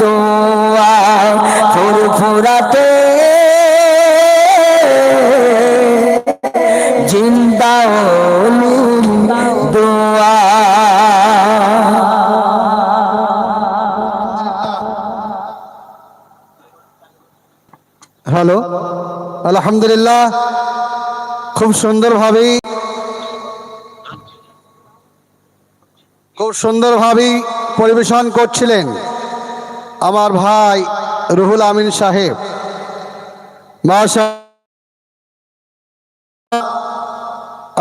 দোয়া ফুরফুরাতে জিন্দা ওলির দোয়া। হ্যালো আলহামদুলিল্লাহ খুব সুন্দরভাবেই খুব সুন্দরভাবেই পরিবেশন করছিলেন। আমার ভাই রুহুল আমিন সাহেব।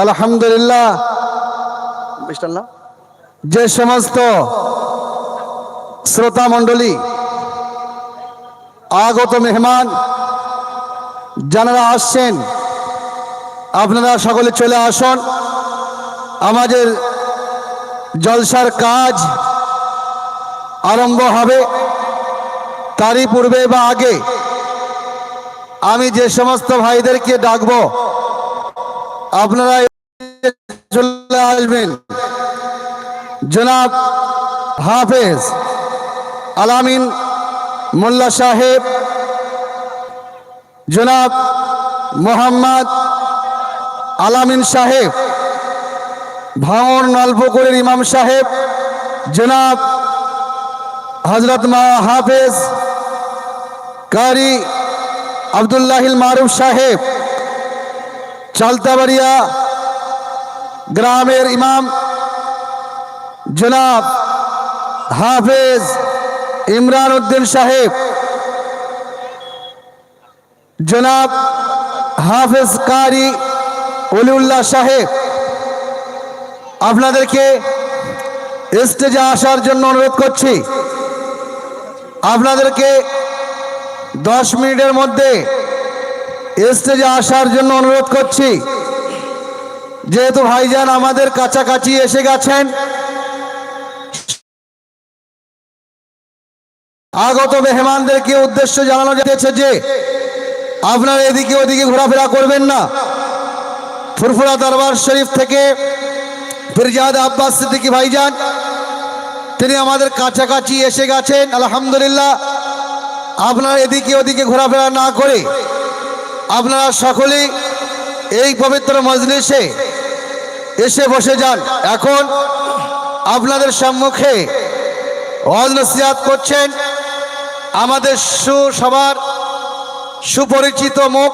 আলহামদুলিল্লাহ। যে সমস্ত শ্রোতা মণ্ডলী, আগত মেহমান যারা আসছেন, আপনারা সকলে চলে আসুন। আমাদের জলসার কাজ আরম্ভ হবে। তারই পূর্বে বা আগে, আমি যে সমস্ত ভাইদেরকে ডাকবো, আপনারা চলে আসবেন। জনাব হাফেজ আলামিন মোল্লা সাহেব, জনাব মোহাম্মদ আলামিন সাহেব, ভাঙর নলপুকুরের ইমাম সাহেব, জনাব হজরত মা হাফেজ কারি আবদুল্লাহিল মারুফ সাহেব, চালতাবাড়িয়া গ্রামের ইমাম জনাব হাফেজ ইমরান উদ্দিন সাহেব, জনাব হাফেজ কারি অলিউল্লাহ সাহেব, আপনাদেরকে স্টেজে আসার জন্য অনুরোধ করছি। আপনাদেরকে দশ মিনিটের মধ্যে স্টেজে আসার জন্য অনুরোধ করছি। যেহেতু ভাইজান আমাদের কাছাকাছি এসে গেছেন, আগত মেহমানদেরকে উদ্দেশ্য জানানো যেতেছে যে আপনারা এদিকে ওদিকে ঘোরাফেরা করবেন না। ফুরফুরা দরবার শরীফ থেকে ফিরজাদ আব্বাস সিদ্দিকি ভাইজান, তিনি আমাদের কাছাকাছি এসে গেছেন। আলহামদুলিল্লাহ আপনারা এদিকে ওদিকে ঘোরাফেরা না করে আপনারা সকলেই এই পবিত্র মজলিসে এসে বসে যান। এখন আপনাদের সম্মুখে ওয়াজ নসিহাত করছেন আমাদের সুসবার সুপরিচিত মুখ,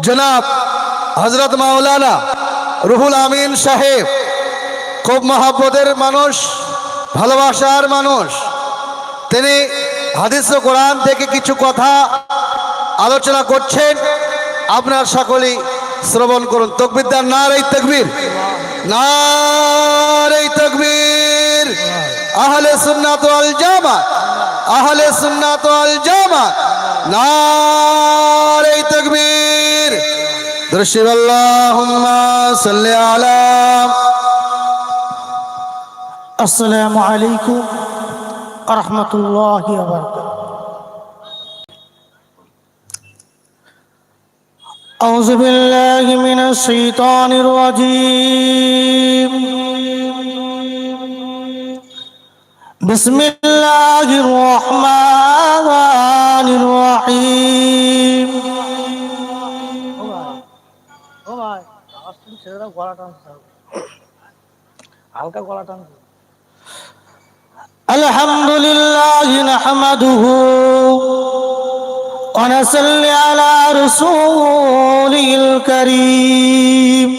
জনাব হজরত মাওলানা রুহুল আমিন সাহেব। খুব মহাব্বতের মানুষ, ভালোবাসার মানুষ। তিনি হাদিস কোরআন থেকে কিছু কথা আলোচনা করছেন। আপনার সকলেই শ্রবণ করুন। তকবিদার না রে তকবীর। নার এই তকবীর। আহলে সুন্নাত আল জামা, আহলে সুন্নাত আল জামা। নার এই তকবীর। দৃশ্যম আল্লাহুম্মা সাল্লি আলা আসসালামু আলাইকুম। ورحمة الله وبركاته أعوذ بالله من الشيطان الرجيم بسم الله الرحمن الرحيم হালকা গলা টান الحمد لله نحمده ونصلي على رسوله الكريم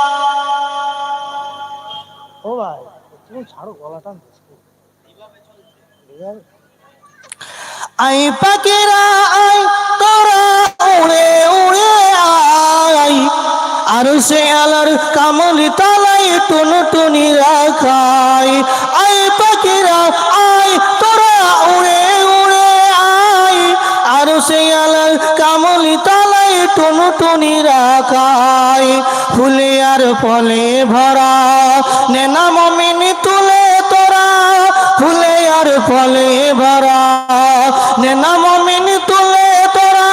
আরও গলাটা আই পাখিরা আই তোরা উড়ে উড়ে আই আর সে আলার কামলি তালাই টুনু টুনি রাখাই আই পাখিরা আই তোরা উড়ে আর সে আলার কামলি তালাই টুন টুনি রাখাই ফুলে আর ফলে ভরা। নেনা মমিনি তুলে তোরা, ফুলে আর ফলে ভরা। নেনা মমিনি তুলে তোরা,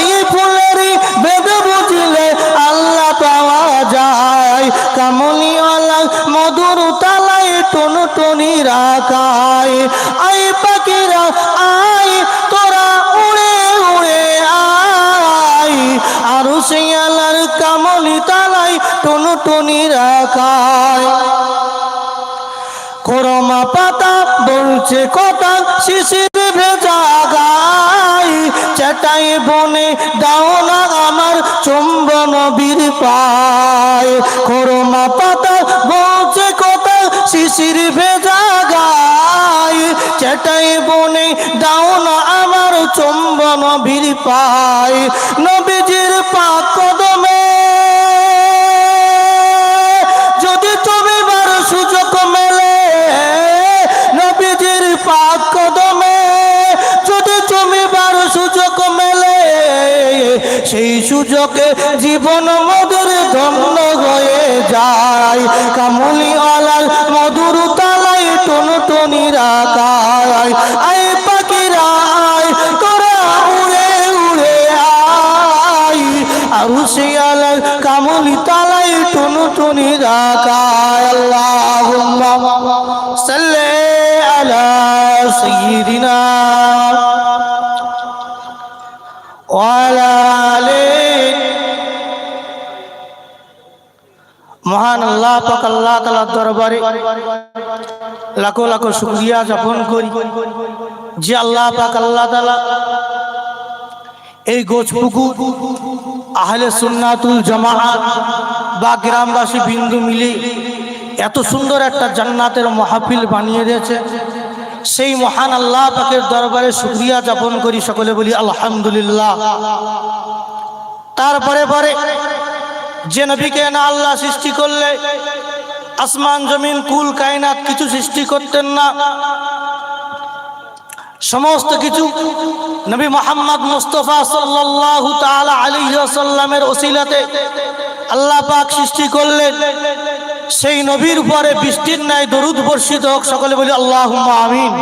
এই ফুলেরই বেদ বুঝলে আল্লাহ পাওয়া যায়। কামলিওয়ালা মধুর তালাই টন টনি রাখায় আই পাখিরা আই তোরা। আর সেই আলার কামলি তালাই টন টনি রাখায়। করমা পাতা বলছে কথা, শিশির ভেজা গাই চাটাই বনে দাও না আমার চুম্বন বীর পায়। করমা পাতা বলছে কথা শিশির ভেজা গায় চেটাই বনে দাও না আমার চুম্বন বীর পায় নবীজির পাক সেই সুযোগে জীবন মধুর ধন্য হয়ে যায়। কামলি আলাল মধুর তালাই টন টনি পাখিরা, আয় তোরা উড়ে উড়ে আর শিয়ালাল কামলি তালাই টুনু আল্লাহুম্মা সাল্লি আলা পাক আল্লাহ তাআলার দরবারে শুকরিয়া করি যে আল্লাহ পাক আল্লাহ তাআলা এই আহলে সুন্নাতুল জামাআত বা গ্রামবাসী বিন্দু মিলে এত সুন্দর একটা জান্নাতের মাহফিল বানিয়ে দিয়েছে। সেই মহান আল্লাহ পাকের দরবারে শুক্রিয়া যাপন করি, সকলে বলি আলহামদুলিল্লাহ। তারপরে পরে যে নবীকে না আল্লাহ সৃষ্টি করলে, আসমান, জমিন, কুল, কায়নাত কিছু সৃষ্টি করতেন না। সমস্ত কিছু নবী মোহাম্মদ মুস্তফা সাল্লাল্লাহু তাআলা আলাইহি ওয়াসাল্লামের ওসিলাতে আল্লাহ পাক সৃষ্টি করলেন। সেই নবীর উপরে বৃষ্টির ন্যায় দরুদ বর্ষিত হোক, সকলে বলি আল্লাহুম্মা আমিন।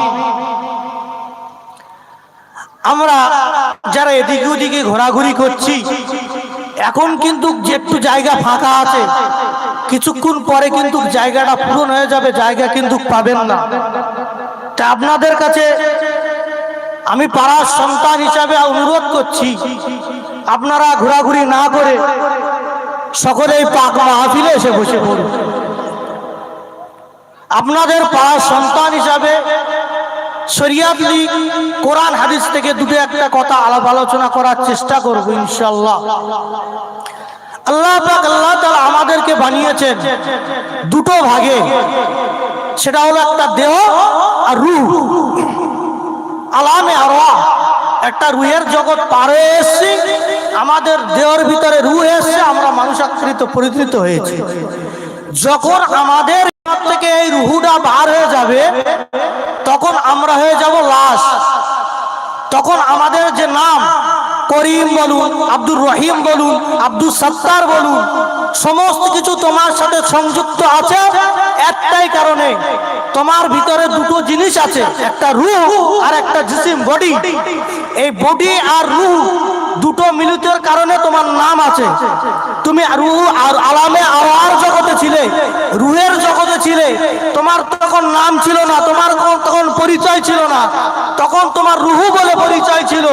আমরা যারা এদিকে ওদিকে ঘোরাঘুরি করছি এখন কিন্তু যে একটু জায়গা ফাঁকা আছে, কিছুক্ষণ পরে কিন্তু জায়গাটা পূরণ হয়ে যাবে, জায়গা কিন্তু পাবেন না। তা আপনাদের কাছে আমি পাড়ার সন্তান হিসাবে অনুরোধ করছি, আপনারা ঘোরাঘুরি না করে সকলেই পাক মাহফিলে এসে বসে পড়ুন। আপনাদের পাড়ার সন্তান হিসাবে শরিয়াত লীগ, কোরআন, হাদিস থেকে দুটো একটা কথা আলাপ আলোচনা করার চেষ্টা করব ইনশাল্লাহ আল্লাহ পাক আল্লাহ তাআলা আমাদেরকে বানিয়েছেন দুটো ভাগে। সেটা হলো একটা দেহ আর রূহ। আলামে আরওয়া একটা রুহের জগৎ পারে এসছি, আমাদের দেহর ভিতরে রুহ এসছে, আমরা মানুষাকৃত পরিচিত হয়েছি। যখন আমাদের থেকে এই রুহুটা বার হয়ে যাবে, তখন আমরা হয়ে যাব লাশ। তখন আমাদের যে নাম, করিম বলুন, আব্দুর রহিম বলুন আব্দুল সত্তার বলুন, সমস্ত কিছু তোমার সাথে সংযুক্ত আছে, একটাই কারণে তোমার ভিতরে দুটো জিনিস আছে, একটা রুহ আর একটা জিসিম, বডি। এই বডি আর রুহ দুটো মিলিতের কারণে তোমার নাম আছে। তুমি রুহ আর আলামে আওয়ার জগতে ছিলে, রুহের জগতে ছিলে। তোমার তখন নাম ছিল না, তোমার তখন পরিচয় ছিল না। তখন তোমার রুহু বলে পরিচয় ছিল।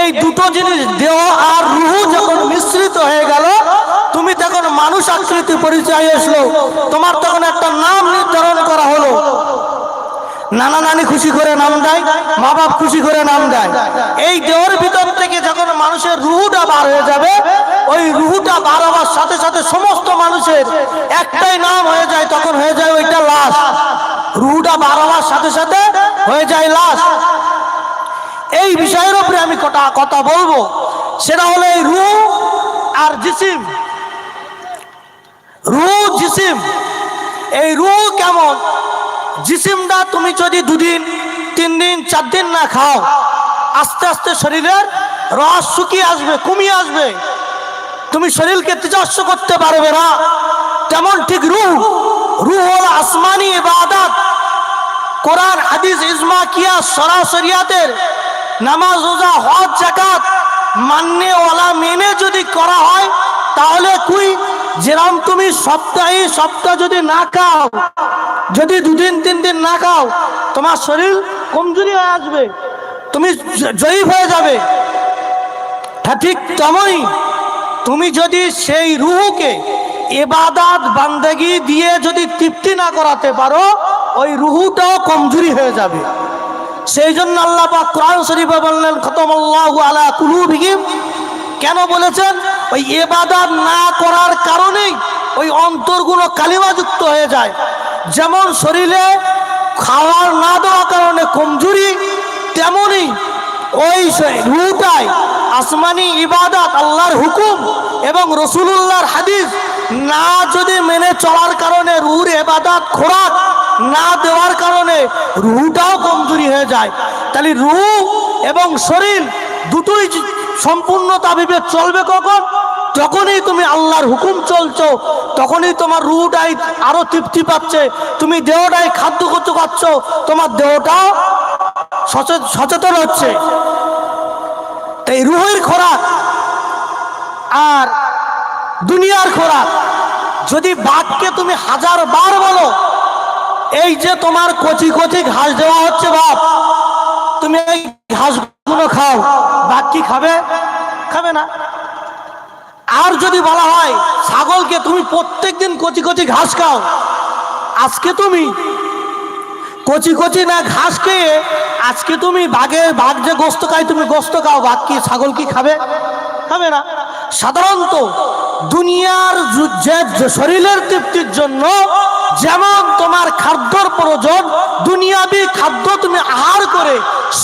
এই দুটো জিনিস, দেহ আর রুহু যখন মিশ্রিত হয়ে গেল, তুমি তখন মানুষ আকৃতি পরিচয় আসলো তোমার তখন একটা নাম নির্ধারণ করা হলো। নানা নানি খুশি করে নাম দেয়, মা বাপ খুশি করে নাম দেয়। এই দেহর ভিতর থেকে যখন মানুষের রুহুটা বার হয়ে যাবে, ওই রুহুটা বার হওয়ার সাথে সাথে সমস্ত মানুষের একটাই নাম হয়ে যায়, তখন হয়ে যায় ওইটা লাশ। রুহুটা বার হওয়ার সাথে সাথে হয়ে যায় লাশ। এই বিষয়ের উপরে আমি কটা কথা বলব। সেটা হলো এই রু আর জিসিম। রু জিসিম। এই রু কেমন? জিসিমটা তুমি যদি দুদিন তিন দিন চার দিন না খাও, আস্তে আস্তে শরীরের রস শুকিয়ে আসবে, কমিয়ে আসবে। তুমি শরীরকে তেজস্ব করতে পারবে না। তেমন ঠিক রুহ রুহ হল আসমানি ইবাদত। কোরআন, হাদিস, ইজমা কিয়া সরাসরিয়াতের নামাজ, রোজা, হজ জাকাত মান্য ওয়ালা মেনে যদি করা হয়, তাহলে কুই যেরকম তুমি সপ্তাহে সপ্তাহ যদি না খাও, যদি দুদিন, তিন দিন না খাও, তোমার শরীর কমজোরি হয়ে আসবে, তুমি জ- জয়ীফ হয়ে যাবে। ঠিক তেমনই তুমি যদি সেই রুহুকে এবাদাত, বান্দেগি দিয়ে যদি তৃপ্তি না করাতে পারো, ওই রুহুটাও কমজোরি হয়ে যাবে। সেই জন্য আল্লাহ পাক কোরআন শরীফে বললেন খতমাল্লাহু আলা কুলুবিহিম। কেন বলেছেন? ওই এবাদাত না করার কারণেই ওই অন্তরগুলো কালিমাযুক্ত হয়ে যায়। যেমন শরীরে খাওয়ার না দেওয়ার কারণে কমজোরি তেমনই ওই রুহটাই আসমানি ইবাদত, আল্লাহর হুকুম এবং রসুলুল্লাহর হাদিস না যদি মেনে চলার কারণে রুর এবাদত খোরাক না দেওয়ার কারণে রুটাও কমজোরি হয়ে যায়। তাহলে রুহ এবং শরীর দুটোই সম্পূর্ণতা বিবেক চলবে কখন? যখনই তুমি আল্লাহর হুকুম চলছো, তখনই তোমার রুহটাই আরও তৃপ্তি পাচ্ছে। তুমি দেহটাই খাদ্য করতে পারছ, তোমার দেহটাও সচে- সচেতন হচ্ছে। এই রুহের খোরাক আর দুনিয়ার খোরাক, যদি বাঘকে তুমি হাজার বার বলো, এই যে তোমার কচি কচি ঘাস দেওয়া হচ্ছে বাপ তুমি এই ঘাসগুলো খাও, বাঘ কি খাবে? খাবে না। আর যদি বলা হয়, ছাগলকে তুমি প্রত্যেক দিন কচি কচি ঘাস খাও, আজকে তুমি কচি কচি না ঘাস খেয়ে আজকে তুমি বাঘের, বাঘ যে গোস্ত খাই তুমি গোস্ত খাও, বাঘ কি, ছাগল কি খাবে? খাবে না। সাধারণত দুনিয়ার শরীরের তৃপ্তির জন্য যেমন তোমার খাদ্যর প্রয়োজন, দুনিয়াবি খাদ্য তুমি আহার করে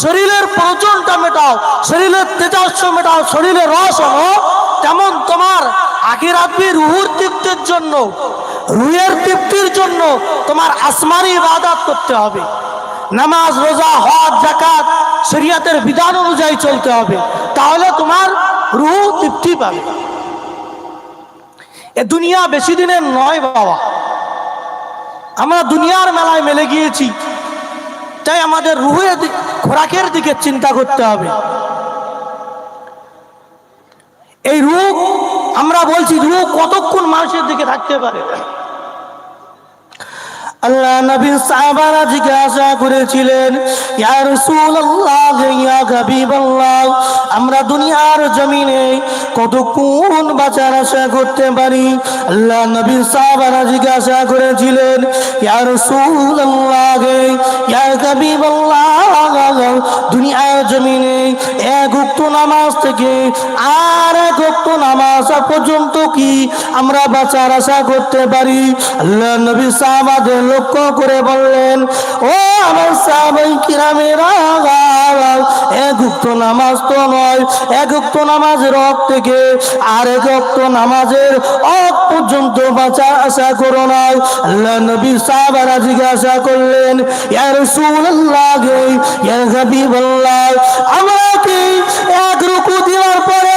শরীরের প্রয়োজনটা মেটাও, শরীরের তেজাস্য মেটাও, শরীরের রস আনো, তেমন তোমার আখিরাতবি রুহুর তৃপ্তির জন্য, রুহের তৃপ্তির জন্য তোমার আসমানি ইবাদত করতে হবে। নামাজ, রোজা, হজ জাকাত শরিয়াতের বিধান অনুযায়ী চলতে হবে। তাহলে তোমার রুহ তৃপ্তি পাবে। এ দুনিয়া বেশি দিনের নয় বাবা। আমরা দুনিয়ার মেলায় মেলে গিয়েছি। তাই আমাদের রুহের খোরাকের দিকে চিন্তা করতে হবে। এই রূপ আমরা বলছি রূপ কতক্ষণ মানুষের দিকে থাকতে পারে? আল্লাহ নবী সাহাবারা জিজ্ঞাসা করেছিলেন, ইয়া রাসূলুল্লাহ, ইয়া হাবিবাল্লাহ, আমরা দুনিয়ার জমিনে কতক্ষণ বাঁচার আশা করতে পারি? আল্লাহ নবী সাহাবারা জিজ্ঞাসা করেছিলেন, ইয়া রাসূলুল্লাহ, ইয়া হাবিবাল্লাহ, দুনিয়ার জমিনে এক উক্ত নামাজ থেকে আর এক উক্ত নামাজ পর্যন্ত কি আমরা বাঁচার আশা করতে পারি? আল্লাহ নবী সাহাবাদের লক্ষ্য করে বললেন, ও আমার সাহাবাই কিরামেরা এক নামাজ তো নয়, এক উক্ত নামাজের অক থেকে আর এক নামাজের অক পর্যন্ত বাঁচা আশা করো না আল্লাহ নবী সাহাবারা জিজ্ঞাসা করলেন, ইয়া রাসূলুল্লাহ ইয়া হাবিবাল্লাহ আমরা কি এক রুকু দেওয়ার পরে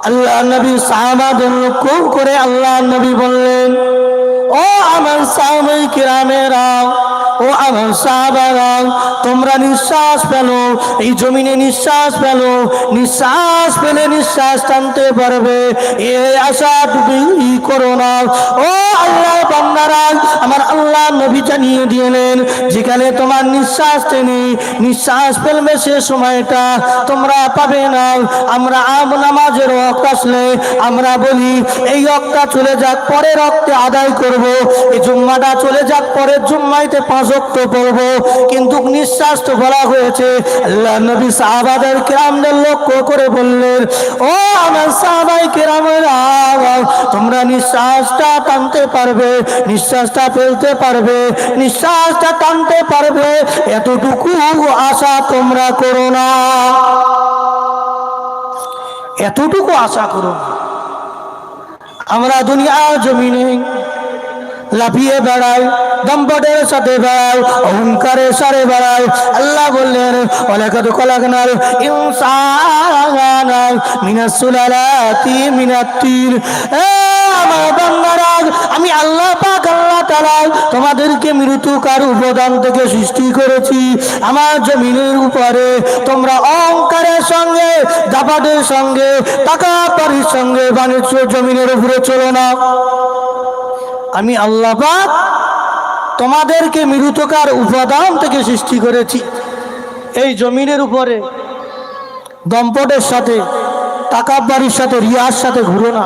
আল্লাহ নবী সাহাবাদের খুব করে আল্লাহ নবী বললেন ও আমার সাহাবাই কিরামেরা ও আমার তোমরা নিঃশ্বাস পেল এই জমিনে নিঃশ্বাস পেল নিঃশ্বাস পেলে নিঃশ্বাস টানতে পারবে। এ আশা তুমি করো না। ও আল্লাহ বান্দারা, আমার আল্লাহ নবী জানিয়ে দিলেন যেখানে তোমার নিঃশ্বাস টেনে, নিঃশ্বাস ফেলবে সে সময়টা তোমরা পাবে না। আমরা আম নামাজের রক্ত আসলে আমরা বলি, এই রক্তটা চলে যাক পরে রক্তে আদায় করব। এই জুম্মাটা চলে যাক, পরের জুম্মাইতে পাঁচ রক্ত পড়ব কিন্তু নিঃশ্বাস তো বলা হয়েছে, আল্লাহ নবী সাহাবাদের কেরামদের লক্ষ্য করে বললেন, ও আমার সাহাবাই কেরামেরা, তোমরা নিঃশ্বাসটা টানতে পারবে নিঃশ্বাসটা ফেলতে পারবে নিঃশ্বাসটা টানতে পারবে, এতটুকু আশা তোমরা করো না। এতটুকু আশা করো আমরা দুনিয়ার জমিনে লাফিয়ে বেড়াই দম্পটের সাথে বেড়াই অহংকারের সারে বেড়াই আল্লাহ বললেন অলেখাত কলাগনাল ইনসানাল মিনাস সুলালাতি মিনাত্তির আমার বান্দারা, আমি আল্লাহ পাক, আল্লাহ তাআলা তোমাদেরকে মৃত্যুকার উপাদান থেকে সৃষ্টি করেছি। আমার জমিনের উপরে তোমরা অহংকারের সঙ্গে দাপাটের সঙ্গে, টাকা পারির সঙ্গে বাণিজ্য জমিনের উপরে চলো না। আমি আল্লাহ তোমাদেরকে মৃতকার উপাদান থেকে সৃষ্টি করেছি। এই জমিনের উপরে, দম্পটের সাথে টাকাবাড়ির সাথে, রিয়ার সাথে ঘুরো না।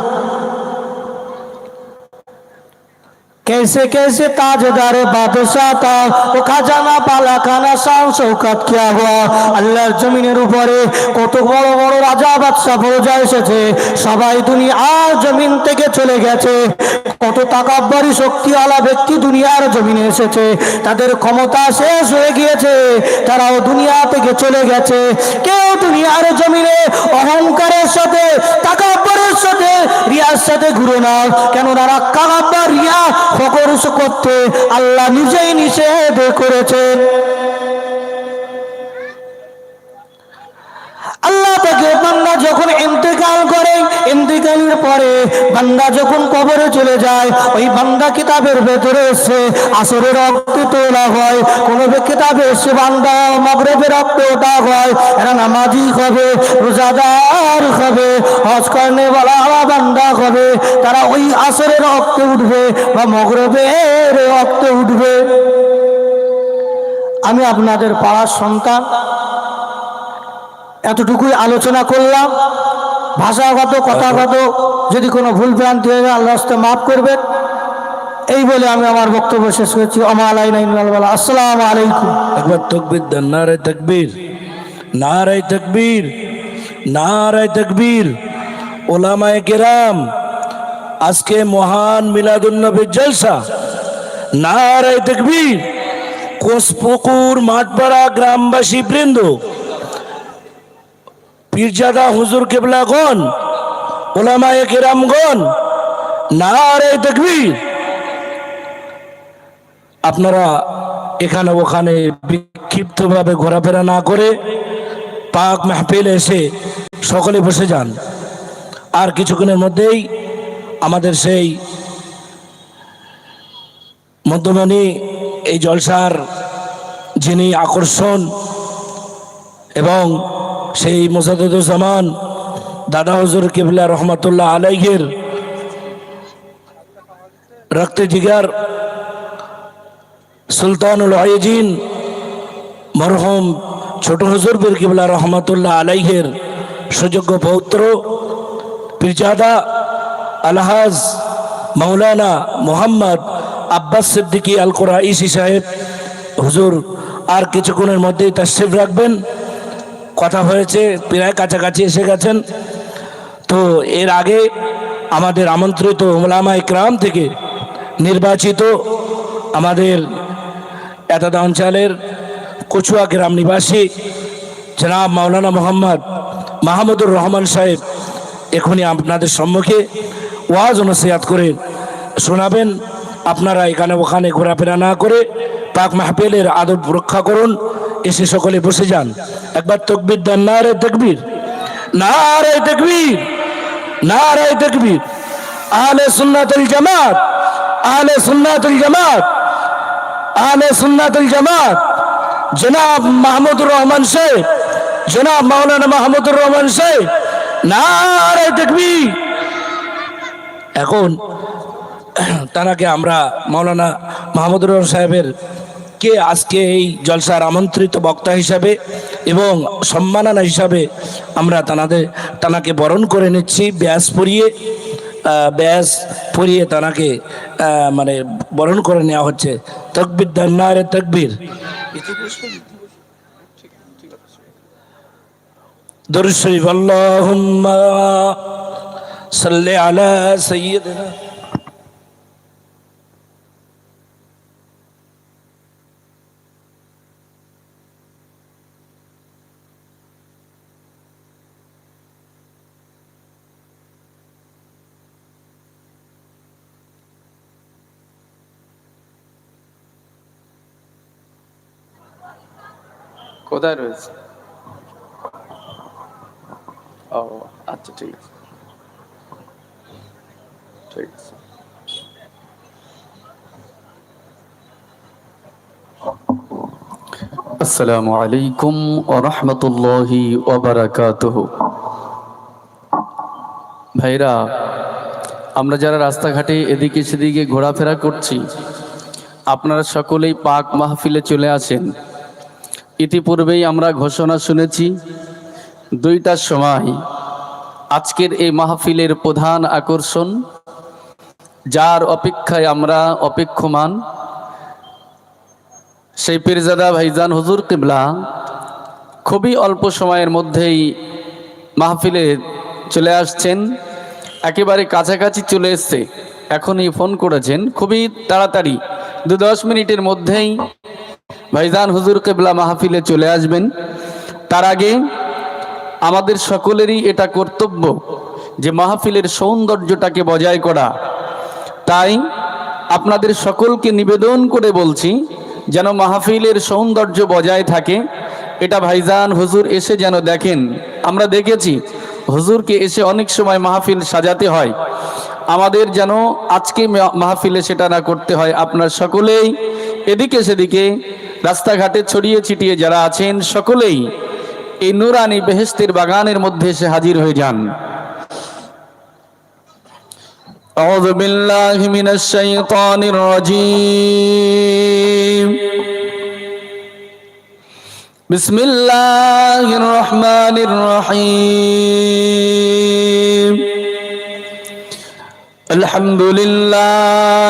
कैसे कैसे ताजदार बादशाह था ও খাজানা পালা খানা শান শৌকাত কিয়া হওয়া আল্লাহর জমিনের উপরে কত বড় বড় রাজা বাদশাহ প্রজা এসেছে সবাই দুনিয়ার জমিন থেকে চলে গেছে কত টাকাবারি শক্তিওয়ালা ব্যক্তি দুনিয়ার জমিনে এসেছে তাদের ক্ষমতা শেষ হয়ে গিয়েছে তারাও দুনিয়া থেকে চলে গেছে কেউ দুনিয়ার জমিনে অহংকারের সাথে টাকাব্বরের সাথে রিয়ার সাথে ঘুরে না কেন তারা কাকাব্বার রিয়া ফকর করতে আল্লাহ নিজেই নিষেধ করেছেন আল্লাহ তাকে বান্দা যখন ইন্তেকাল করে, ইন্তেকালের পরে বান্দা যখন কবরে চলে যায়, ওই বান্দা কিতাবের ভেতরে এসে আসরের রক্ত তোলা হয়, কোন কিতাবে এসে বান্দা মগরবের রক্ত ওটা হয়, এরা নামাজি হবে, রোজাদার হবে। হজ করনে বলা বান্দা তারা ওই আসরের উঠবে বা মগরবের উঠবে। আমি আপনাদের পাড়ার সন্তান, এতটুকুই আলোচনা করলাম। ভাষাগত, কথাগত, যদি কোনো ভুল ভ্রান্তি হয়ে যায় আল্লাহ রাস্তায় মাফ করবেন। এই বলে আমি আমার বক্তব্য শেষ করছি। ইন্নাল্লাহ আসসালামু আলাইকুম। একবার তকবির দেন। নারায় তকবীর। নারায় তকবীর। নারায় তকবীর, ওলামায়ে কেরাম, আজকে মহান মিলাদুন্নবীর জলসা। নারায় তকবীর কোষপুকুর মাঠপাড়া গ্রামবাসী বৃন্দ, পীরজাদা হুজুর কেবলাগণ, ওলামায়ে কেরামগণ, নারায় তকবীর। আপনারা এখানে ওখানে বিক্ষিপ্তভাবে ঘোরাফেরা না করে পাক মাহফিল এসে সকলে বসে যান। আর কিছুক্ষণের মধ্যেই আমাদের সেই মধ্যমণি, এই জলসার যিনি আকর্ষণ এবং সেই মোসাদুজ্জামান দাদা হজুর কেবলা রহমতুল্লাহ আলাইহের রক্তে জিগার সুলতানুল আইজিন মরহম ছোট হজুর বীর কিবলা রহমতুল্লাহ আলাইহের সুযোগ্য পৌত্র, পীরজাদা আলহাজ মৌলানা মোহাম্মদ আব্বাস সিদ্দিকী আল কোরআ ইসি সাহেব। হুজুর, আর কিছুক্ষণের মধ্যেই তাশরিফ রাখবেন। কথা হয়েছে, প্রায় কাছাকাছি এসে গেছেন। তো এর আগে আমাদের আমন্ত্রিত ওলামা ইকরাম থেকে নির্বাচিত আমাদের এতাদা অঞ্চলের কচুয়া গ্রাম নিবাসী জনাব মাওলানা মোহাম্মদ মাহমুদুর রহমান সাহেব এখনই আপনাদের সম্মুখে ওয়াজ ও নসিহাত করে শোনাবেন। আপনারা এখানে ওখানে ঘোরাফেরা না করে পাক মাহফিলের আদব রক্ষা করুন, এসে সকলে বসে যান। একবার তকবির দেন না রে তকবির না রে তকবির না রে তকবির। আহলে সুন্নাতুল জামাত, আহলে সুন্নাতুল জামাত, আহলে সুন্নাতুল জামাত। জনাব মাহমুদুর রহমান শেখ জনাব মাওলানা মাহমুদুর রহমান শেখ নারে তাকবীর। এখন তানাকে আমরা মাওলানা মাহমুদুর রহমান সাহেবের কে আজকে এই জলসার আমন্ত্রিত বক্তা হিসাবে এবং সম্মাননা হিসাবে আমরা তানাদের, তানাকে বরণ করে নিচ্ছি, ব্যাস পরিয়ে ব্যাস পরিয়ে তানাকে মানে বরণ করে নেওয়া হচ্ছে। তকবির দান্নারে তকবির। দরুদ শরীফ আল্লাহুম্মা সাল্লি আলা সাইয়্যিদিনা কোথায় রয়েছে? ও আচ্ছা ঠিক আছে। ঠিক আছে। আসসালামু আলাইকুম ওয়া রাহমাতুল্লাহি ওয়া বারাকাতুহু। ভাইরা, আমরা যারা রাস্তাঘাটে এদিকে সেদিকে ঘোরাফেরা করছি, আপনারা সকলেই পাক মাহফিলে চলে আসেন। ইতিপূর্বেই আমরা ঘোষণা শুনেছি দুইটার সময় আজকের এই মাহফিলের প্রধান আকর্ষণ, যার অপেক্ষায় আমরা অপেক্ষমান, সেই পীরজাদা ভাইজান হুজুর কিবলা। খুবই অল্প সময়ের মধ্যেই মাহফিলে চলে আসছেন, একেবারে কাছাকাছি চলে এসছে। এখনই ফোন করেছেন, খুবই তাড়াতাড়ি, দু দশ মিনিটের মধ্যেই ভাইজান হুজুর কেবলা মাহফিলে চলে আসবেন। তার আগে আমাদের সকলেরই এটা কর্তব্য যে মাহফিলের সৌন্দর্যটাকে বজায় করা। তাই আপনাদের সকলকে নিবেদন করে বলছি যেন মাহফিলের সৌন্দর্য বজায় থাকে। এটা ভাইজান হুজুর এসে যেন দেখেন। আমরা দেখেছি হুজুরকে এসে অনেক সময় মাহফিল সাজাতে হয়। আমাদের যেন আজকে মাহফিলে সেটা না করতে হয়। আপনার সকলেই এদিকে সেদিকে রাস্তাঘাটে ছড়িয়ে ছিটিয়ে যারা আছেন সকলেই এই নুরানি বেহেস্তের বাগানের মধ্যে এসে হাজির হয়ে যান أعوذ بالله من الشيطان الرجيم بسم الله الرحمن الرحيم الحمد لله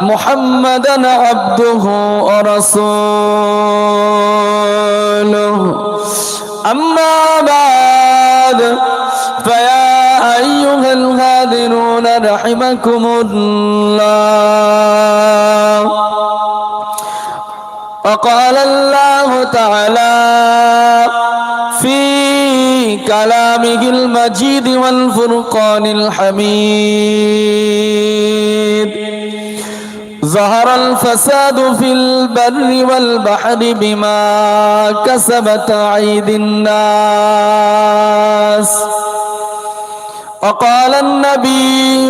محمدا عبده ورسوله أما بعد فيا أيها الغادرون رحمكم الله وقال الله تعالى في كلامه المجيد والفرقان الحميد ظهر الفساد في البر والبحر بما كسبت أيدي الناس. وقال النبي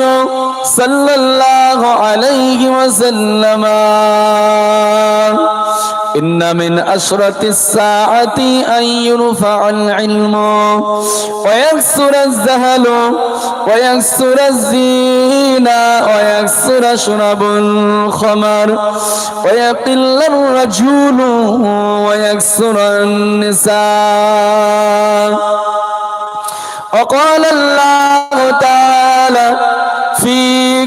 صلى الله عليه وسلم إن من أشرة الساعة أن يرفع العلم ويكسر الزهل ويكسر الزينة ويكسر شرب الخمر ويقل الرجل ويكسر النساء وقال الله تعالى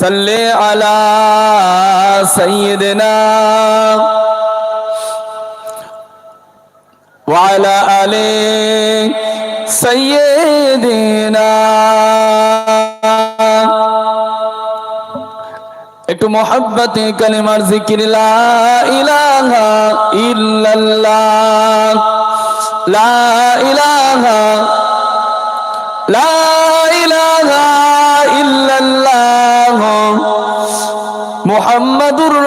صل على سيدنا وعلى آل سيدنا একটু মোহাব্বতে কালিমার জিকির লা ইলাহা ইল্লাল্লাহ লা ইলাহা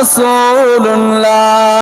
ইল্লাল্লাহ মুহাম্মাদুর রাসূলুল্লাহ